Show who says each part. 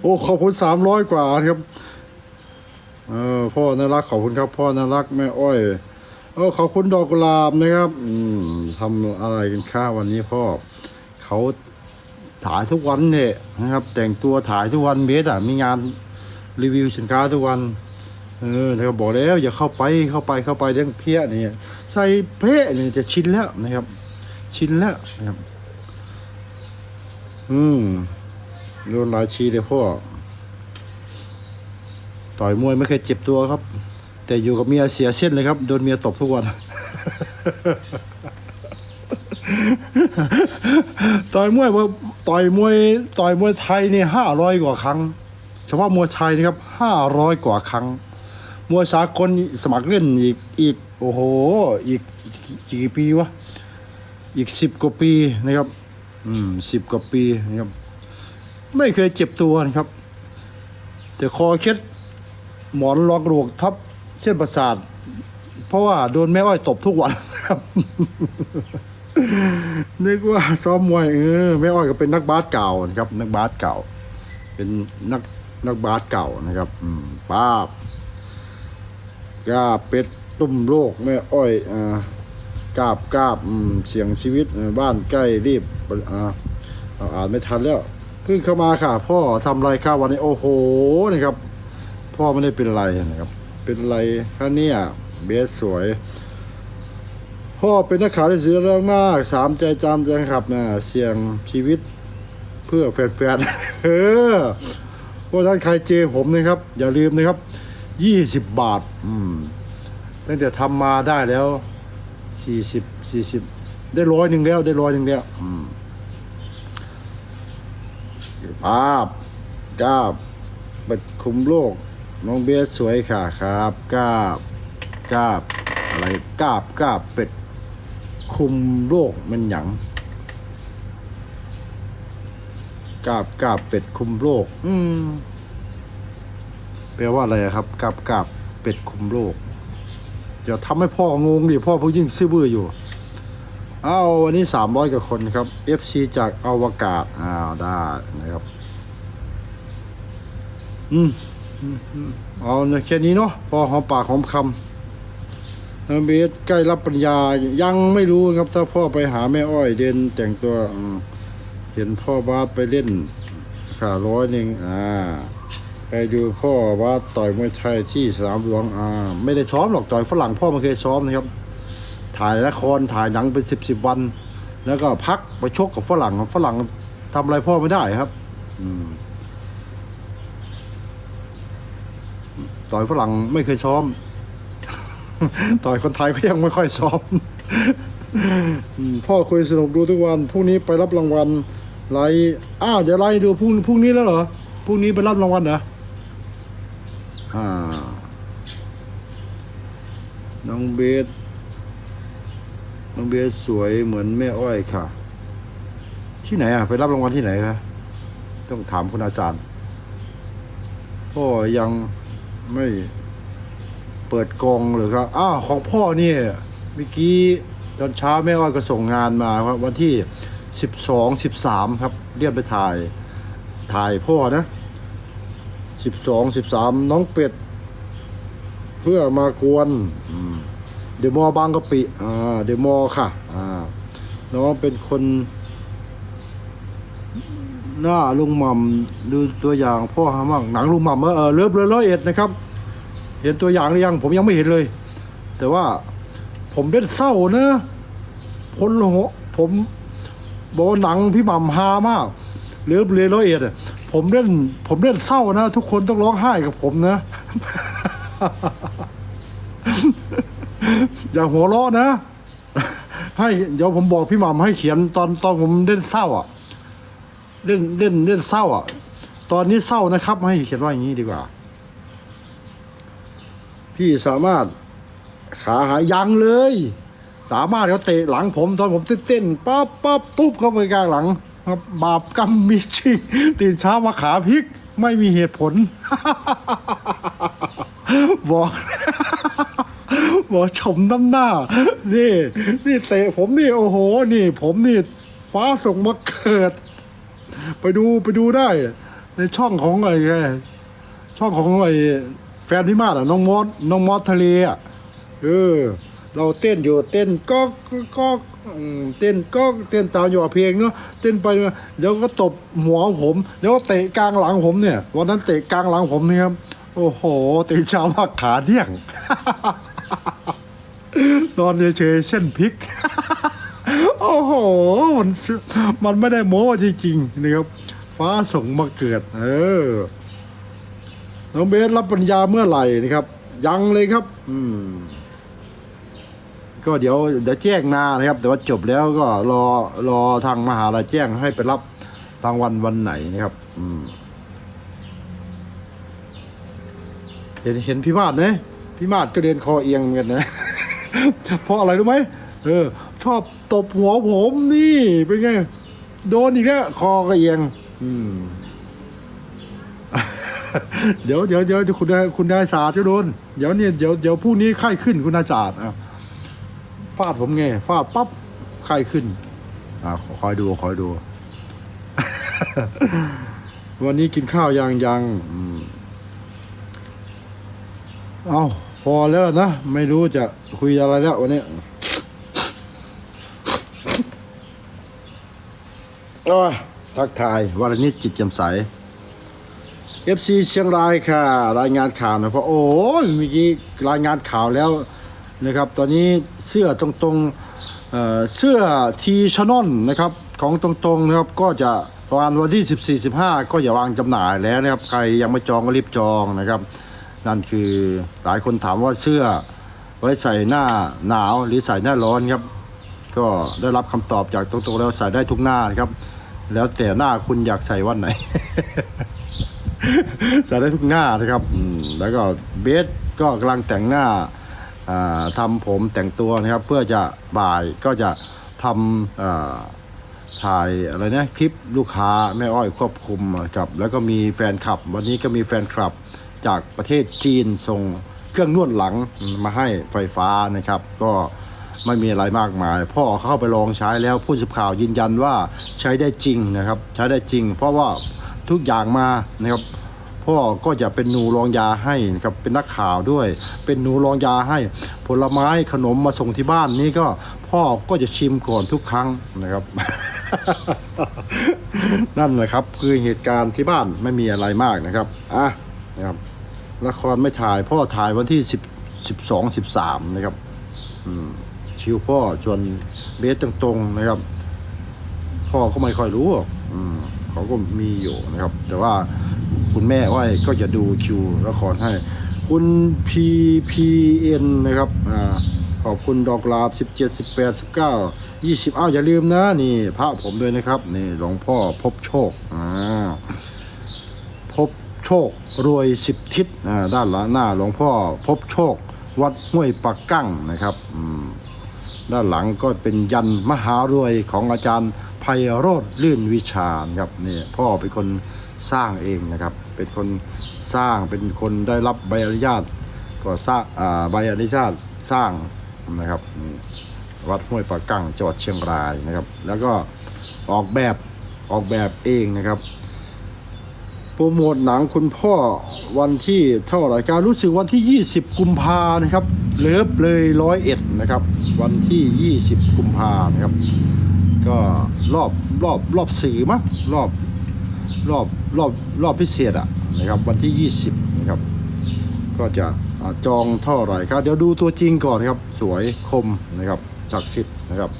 Speaker 1: โอ้ขอบคุณสามร้อยกว่าครับ เออพ่อน่ารักขอบคุณครับ พ่อน่ารักแม่อ้อยเออขอบคุณดอกกุหลาบนะครับ อืมทำอะไรกันข้าวันนี้พ่อเขาถ่ายทุกวันเนี่ยนะครับ แต่งตัวถ่ายทุกวันเบสอะมีงานรีวิวสินค้าทุกวัน เออนะครับบอกแล้ว อย่าเข้าไปเข้าไปเข้าไปเรื่องเพี้ยนี่ใส่เพ่เนี่ยจะชินแล้วนะครับ ชินแล้วนะครับ อืมโดนหลายชีเลยพ่อ ต่อยมวยไม่เคยเจ็บตัวครับ แต่อยู่กับเมียเสียเส้นเลยครับ โดนเมียตบทุกวัน ต่อยมวยว่าต่อยมวย ต่อยมวยไทยนี่ห้าร้อยกว่าครั้ง เฉพาะมวยไทยนะครับห้าร้อยกว่าครั้ง มวยสากลสมัครเล่นอีกอีก โอ้โห อีกอีกกี่ปีวะ อีกสิบกว่าปีนะครับ อืมสิบกว่าปีนะครับ ไม่เคยเจ็บตัวนะครับ แต่คอเคล็ดหมอนรองกระดูกทับเส้นประสาท เพราะว่าโดนแม่อ้อยตบทุกวันครับ นึกว่าซ้อมมวยเออแม่อ้อยก็เป็นนักบาสเก่านะครับ นักบาสเก่า เป็นนักนักบาสเก่านะครับอืมป้าบกาเป็ดตุ้มโลกแม่อ้อยอ่า กาบกาบเสียงชีวิตบ้านใกล้รีบอ่าอ่านไม่ทันแล้วเพิ่งเข้ามาค่ะ พ่อทำไรข้าววันนี้โอ้โหนะครับ พ่อไม่ได้เป็นไรนะครับ เป็นไรคะเนี่ยเบสสวย พ่อเป็นนักข่าวที่เสียเรื่องมากสามใจจำใจขับนะเสี่ยงชีวิตเพื่อแฟนๆเออเพราะฉะนั้นใครเจอผมนะครับ อย่าลืมนะครับยี่สิบบาท อืมตั้งแต่ทำมาได้แล้ว สี่สิบสี่สิบได้ร้อยหนึ่งแล้ว ได้ร้อยหนึ่งแล้วอืมภาพกราบบัดคุมโลก น้องเบสสวยค่ะครับกราบกราบอะไรกราบกราบเป็ด คุมโลกมันหยังกราบกราบเป็ดคุมโลก อืมแปลว่าอะไรครับกราบกราบเป็ดคุมโลก เดี๋ยวทำให้พ่องงดิพ่อเพิ่งยิ่งซื่อบื้ออยู่อ้าววันนี้สามร้อยกว่าคนครับ FC จากอวกาศอ้าวได้นะครับอืมอืมอืมเอาแค่นี้เนาะพอหอมปากหอมคำน้องเบสใกล้รับปริญญายังไม่รู้ครับ ถ้าพ่อไปหาแม่อ้อยเดินแต่งตัวเห็นพ่อบาสไปเล่นขาร้อยหนึ่งอ่า ไปดูพ่อบาต่อยมวยไทยที่สนามหลวงอ่าไม่ได้ซ้อมหรอกต่อยฝรั่งพ่อไม่เคยซ้อมนะครับ ถ่ายละครถ่ายหนังเป็นสิบสิบวัน แล้วก็พักไปชกกับฝรั่งฝรั่งทำอะไรพ่อไม่ได้ครับอืต่อยฝรั่งไม่เคยซ้อม ต่อยคนไทยก็ยังไม่ค่อยซ้อม พ่อคุยสนุกดูทุกวันพรุ่งนี้ไปรับรางวัลไลอ้าวเดี๋ยวไลฟ์ดูพรุ่งพรุ่งนี้แล้วเหรอพรุ่งนี้ไปรับรางวัลเหรอ อ่าน้องเบส น้องเบสสวยเหมือนแม่อ้อยค่ะ ที่ไหนอะ ไปรับรางวัลที่ไหนคะ ต้องถามคุณอาจารย์ พ่อยังไม่เปิดกองเลยครับ อ้าวของพ่อเนี่ยเมื่อกี้ตอนเช้าแม่อ้อยก็ส่งงานมาครับ วันที่สิบสองสิบสามครับ เรียกไปถ่าย ถ่ายพ่อนะ สิบสองสิบสามน้องเป็ด เพื่อมากวนเดมอว์บางกะปิอ่าเดมอว์ค่ะอ่าน้องเป็นคน หน้าลุงหม่ำดูตัวอย่างพ่อฮามากหนังลุงหม่ำเออเลิฟเลยร้อยเอ็ดนะครับ เห็นตัวอย่างหรือยัง ผมยังไม่เห็นเลย แต่ว่าผมเล่นเศร้านะพลโหผมบอกว่าหนังพี่หม่ำฮามากเลิฟเลยร้อยเอ็ด ผมเล่น ผมเล่นเศร้านะ ทุกคนต้องร้องไห้กับผมนะ อย่าหัวเราะนะ ให้เดี๋ยวผมบอกพี่หม่ำให้เขียนตอนตอนผมเล่นเศร้า อะ เล่นเล่นเล่นเศร้า อะ ตอนนี้เศร้านะครับ ให้เขียนว่าอย่างนี้ดีกว่า พี่สามารถขาหายังเลย สามารถเขาเตะหลังผม ตอนผมเต้นๆปั๊บปั๊บตุ๊บเข้าไปกลางหลัง ครับบาปกรรมมีจริงตื่นเช้ามาขาพลิกไม่มีเหตุผล บอกบอกชมน้ำหน้า นี่ นี่เตะผมนี่โอ้โห นี่ ผมนี่ ฟ้าส่งมาเกิด ไปดูไปดูได้ ในช่องของไอ้ช่องของไอ้แฟนพี่มาศอะน้องมอสน้องมอสทะเลอะเออ เราเต้นอยู่เต้นก็ก็เต้นก็เต้นตามอยู่เพลงเนาะเต้นไปมาเดี๋ยวก็ตบหัวผมเดี๋ยวก็เตะกลางหลังผมเนี่ย วันนั้นเตะกลางหลังผมเนี่ยครับโอ้โหเตะชาวมากขาเดี่ยงนอนเฉยเส้นพริก โอ้โหมันมันไม่ได้โม้จริงๆนะครับ ฟ้าส่งมาเกิด เออน้องเบสรับปริญญาเมื่อไหร่นะครับ ยังเลยครับ อืม ก็เดี๋ยวเดี๋ยวแจ้งนานะครับ แต่ว่าจบแล้วก็รอรอทางมหาลัยแจ้งให้ไปรับรางวัลวันไหนนะครับ อืมเห็นเห็นพี่มาดนะพี่มาดก็เดินคอเอียงเหมือนกันนะ เพราะอะไรรู้ไหมเออ ชอบตบหัวผมนี่เป็นไง โดนอีกแล้วคอก็เอียง อืมเดี๋ยวเดี๋ยวเดี๋ยวคุณนายคุณนายศาสตร์ก็โดน เดี๋ยวเนี่ยเดี๋ยวเดี๋ยวพรุ่งนี้ไข้ขึ้นคุณนายศาสตร์อะ ฟาดผมไงฟาดปั๊บไข้ขึ้น อ่าคอยดูคอยดู วันนี้กินข้าวยังยังเอาพอแล้วนะ ไม่รู้จะคุยอะไรแล้ววันนี้ทักทายวันนี้จิตจ่มใส FC เชียงรายค่ะ รายงานข่าวนะเพราะโอ้ยเมื่อกี้รายงานข่าวแล้ว นะครับ ตอนนี้เสื้อตรงๆเเสื้อทีชนอนนะครับของตรงๆนะครับก็จะประมาณวันที่ 14 15 ก็อย่าวางจำหน่ายแล้วนะครับ ใครยังไม่จองก็รีบจองนะครับ นั่นคือหลายคนถามว่าเสื้อไว้ใส่หน้าหนาวหรือใส่หน้าร้อนครับ ก็ได้รับคำตอบจากตรงๆแล้วใส่ได้ทุกหน้านะครับ แล้วแต่หน้าคุณอยากใส่วันไหน ใส่ได้ทุกหน้านะครับแล้วก็เบสก็กำลังแต่งหน้า ทำผมแต่งตัวนะครับ เพื่อจะบ่ายก็จะทำถ่ายอะไรนะคลิปลูกค้าแม่อ้อยควบคุมกับ แล้วก็มีแฟนคลับ วันนี้ก็มีแฟนคลับจากประเทศจีนส่งเครื่องนวดหลังมาให้ไฟฟ้านะครับ ก็ไม่มีอะไรมากมาย พ่อเข้าไปลองใช้แล้วผู้สื่อข่าวยืนยันว่าใช้ได้จริงนะครับ ใช้ได้จริง เพราะว่าทุกอย่างมานะครับ พ่อก็จะเป็นหนูรองยาให้นะครับเป็นนักข่าวด้วย เป็นหนูรองยาให้ ผลไม้ขนมมาส่งที่บ้านนี่ก็พ่อก็จะชิมก่อนทุกครั้งนะครับ นั่นแหละครับคือเหตุการณ์ที่บ้านไม่มีอะไรมากนะครับอะนะครับละครไม่ถ่ายพ่อถ่ายวันที่สิบสิบสองสิบสามนะครับคิวพ่อชวนเบสตรงๆนะครับ พ่อก็ไม่ค่อยรู้อกอืมเขาก็มีอยู่นะครับ แต่ว่า คุณแม่อ้อยก็จะดูคิวละครให้ คุณ PPN นะครับอ่าขอบคุณดอกลาบ 17 18 19 20อ้าวอย่าลืมนะนี่พระผมด้วยนะครับนี่หลวงพ่อพบโชคอ่าพบโชครวยสิบทิศอ่าด้านหลังหน้าหลวงพ่อพบโชค วัดห้วยปักกั้งนะครับอืมด้านหลังก็เป็นยันมหารวยของอาจารย์ไพโรธลื่นวิชานครับนี่พ่อเป็นคน สร้างเองนะครับ เป็นคนสร้างเป็นคนได้รับใบอนุญาตก็สร้างใบอนุญาตสร้างนะครับวัดห้วยปะกั้งจังหวัดเชียงรายนะครับ แล้วก็ออกแบบออกแบบเองนะครับโปรโมทหนังคุณพ่อวันที่เท่าไหร่การรู้สึกวันที่ 20 กุมภานะครับ เลิฟเลยร้อยเอ็ดนะครับ วันที่ 20 กุมภานะครับ ก็รอบรอบรอบสื่อมั้งรอบ รอบรอบรอบพิเศษอะนะครับวันที่ 20นะครับก็จะอจองเท่าไหร่ครับเดี๋ยวดูตัวจริงก่อนครับสวยคมนะครับศักดิ์สิทธิ์นะครับ